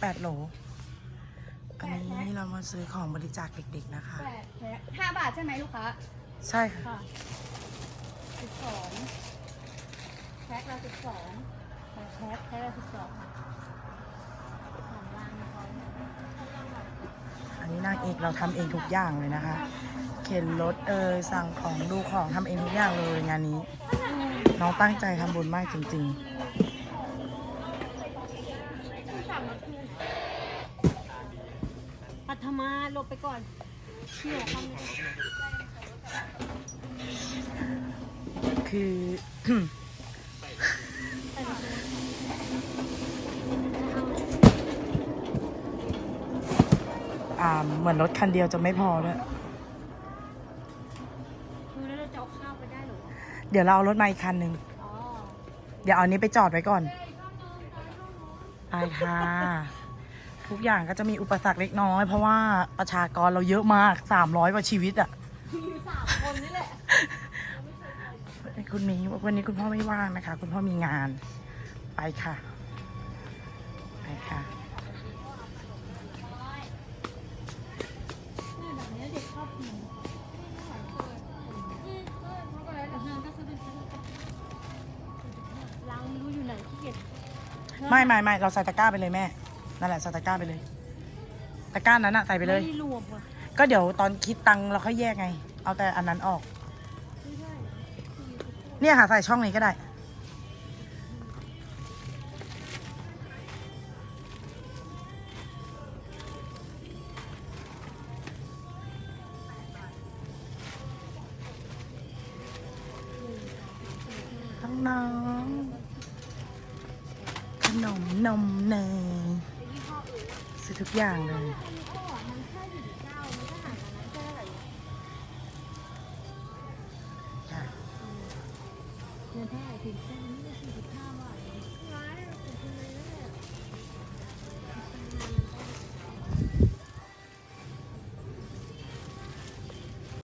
แปดโหล อันนี้เรามาซื้อของบริจาคเด็กๆนะคะ แปดแพ็คห้าบาทใช่ไหมลูกค้าใช่ค่ะ ค่ะสิบสองแพ็คละสิบสองแพ็คแพ็คแพ็คละสิบสองค่ะสองลังเขาอันนี้นางเอกเราทำเองทุกอย่างเลยนะคะ เข็นรถเอยสั่งของดูของทำเองทุกอย่างเลยงานนี้ น้องตั้งใจทำบุญมากจริง ปัทมาลบไปก่อนเชี่ยทำไม่ได้คืออ่าเหมือนรถคันเดียวจะไม่พอด้วยคือแล้วเราจะเอาข้าวไปได้เหรอ เดี๋ยวเราเอารถมาอีกคันหนึ่งอ๋อ เดี๋ยวเอาอันนี้ไปจอดไว้ก่อน ไปค่ะ ทุกอย่างก็จะมีอุปสรรคเล็กน้อย เพราะว่าประชากรเราเยอะมาก300กว่าชีวิตอะมีสามคนนี่แหละคุณมีวันนี้คุณพ่อไม่ว่างนะคะ คุณพ่อมีงาน ไปค่ะ ไม่ไม่ไม่เราใส่ตะกร้าไปเลยแม่ นั่นแหละใส่ตะกร้าไปเลย ตะกร้านั้นอะใส่ไปเลย ไม่รวมว่ะก็เดี๋ยวตอนคิดตังค์เราค่อยแยกไง เอาแต่อันนั้นออก ไม่ได้เนี่ยค่ะใส่ช่องนี้ก็ได้ ทั้งน้องข นมนมเนยซื้อทุกอย่างเลยเดือนเท่าไหร่ถึงเส้นนี้สี่สิบห้าบาท